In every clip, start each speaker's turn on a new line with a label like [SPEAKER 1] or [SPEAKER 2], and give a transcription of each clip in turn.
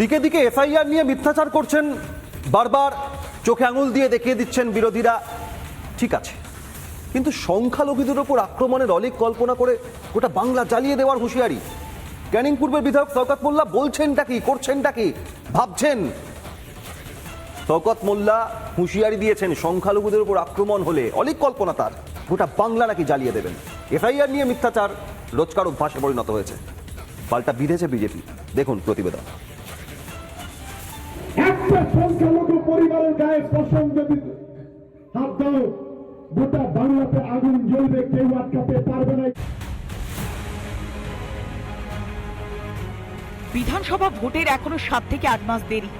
[SPEAKER 1] দিকে দিকে এফআইআর নিয়ে মিথ্যাচার করছেন বারবার, চোখে আঙুল দিয়ে দেখিয়ে দিচ্ছেন বিরোধীরা। ঠিক আছে, কিন্তু সংখ্যালঘুদের ওপর আক্রমণের অলিক কল্পনা করে গোটা বাংলা জ্বালিয়ে দেওয়ার হুঁশিয়ারি। ক্যানিং পূর্বের বিধায়ক শওকত মোল্লা বলছেনটা কি, করছেনটা কি, ভাবছেন? শওকত মোল্লা হুঁশিয়ারি দিয়েছেন, সংখ্যালঘুদের উপর আক্রমণ হলে অলিক কল্পনা তার, গোটা বাংলা নাকি জ্বালিয়ে দেবেন। এফআইআর নিয়ে মিথ্যাচার, রোজকার অভ্যাসে পরিণত হয়েছে। পাল্টা বিধেছে বিজেপি। দেখুন প্রতিবেদন।
[SPEAKER 2] সংখ্যালঘু পরিবারের গায়ে পছন্দ যদি হাত দাও, গোটা বাংলাতে আগুন জ্বলবে, কেউ আটকাতে পারবে না।
[SPEAKER 3] বিধানসভা ভোটের এখনও সাত থেকে আট মাস দেরি,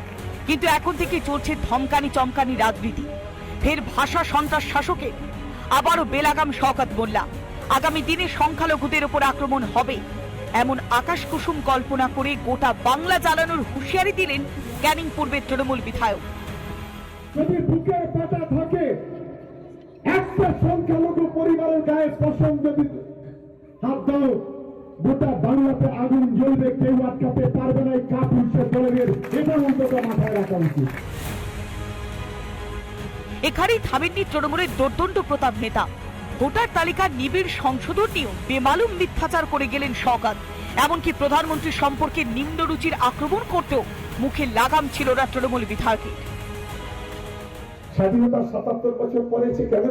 [SPEAKER 3] কিন্তু এখন থেকে চলছে ধমকানি চমকানি রাজনীতি। ফের ভাষা সন্ত্রাস শাসকে আবারও বেলাগাম শওকত মোল্লা। আগামী দিনে সংখ্যালঘুদের উপর আক্রমণ হবে। এমন আকাশ কুসুম কল্পনা করে গোটা বাংলা জ্বালানোর হুঁশিয়ারি দিলেন ক্যানিং পূর্বের তৃণমূল বিধায়ক।
[SPEAKER 2] যদি বুকের পাটা থাকে একটা সংখ্যালঘু পরিবারের গায়ে যদি হাত দাও গোটা বাংলাতে আগুন জ্বলবে কেউ আটকাতে পারবে না এই কাপুরুষের দলের। এটা অন্তত মাথায় রাখা উচিত।
[SPEAKER 3] এখানেই থামেননি তৃণমূলের দোর্দণ্ড প্রতাপ নেতা। ভোটার তালিকার নিবিড় সংশোধন নিয়েও বেমালুম মিথ্যাচার করে গেলেন শওকত এমনকি প্রধানমন্ত্রী সম্পর্কে নিম্নরুচির আক্রমণ করতেও মুখে লাগাম ছিল না তৃণমূল বিধায়কের।
[SPEAKER 2] স্বাধীনতার সাতাত্তর বছর পরেছে কেন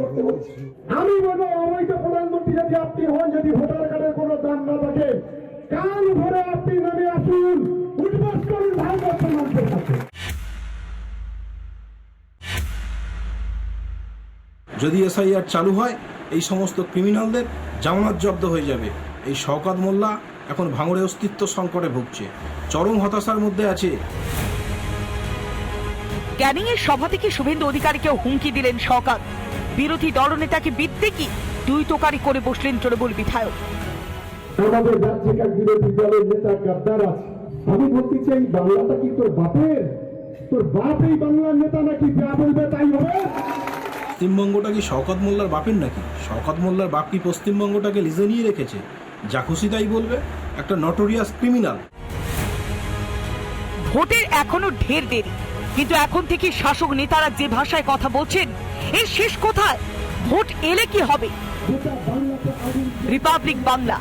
[SPEAKER 2] করতে আমি বলব, অবৈধ প্রধানমন্ত্রী যদি আপনি হন, যদি ভোটার কার্ডের কোনো দাম না থাকে আপনি নামে
[SPEAKER 4] যদি এসআইআর চালু হয় এই সমস্ত ক্রিমিনালদের জামানত জব্দ হয়ে যাবে। এই শওকাত মোল্লা এখন ভাঙড়ে অস্তিত্ব সংকটে ভুগছে। চরম হতাশার মধ্যে আছে।
[SPEAKER 3] ক্যানিং এর সভা থেকে শুভেন্দু অধিকারীকে হুমকি দিলেন শওকত। বিরোধী দলনেতাকে বিদ্যে কি? দুই তোকারি করে বসলেন তৃণমূল বিধায়ক।
[SPEAKER 2] আমাদের রাজ্যকার বিরোধী দলের নেতা গাদ্দার আছে। আমি বলতে চাই বাংলাটা কি তোর বাপের? তোর বাপ এই বাংলার নেতা নাকি? যা বলবে
[SPEAKER 4] পশ্চিমবঙ্গটা কি শওকত মোল্লার বাপের নাকি? শওকত মোল্লার বাপ কি পশ্চিমবঙ্গটাকে লিজে নিয়ে রেখেছে? যা খুশি তাই বলবে, একটা নটোরিয়াস ক্রিমিনাল
[SPEAKER 3] ভোটের এখনও ঢের দেরি। কিন্তু এখন থেকে শাসক নেতারা যে ভাষায় কথা বলছেন, এর শেষ কোথায়? ভোট এলে কি হবে? রিপাবলিক বাংলা।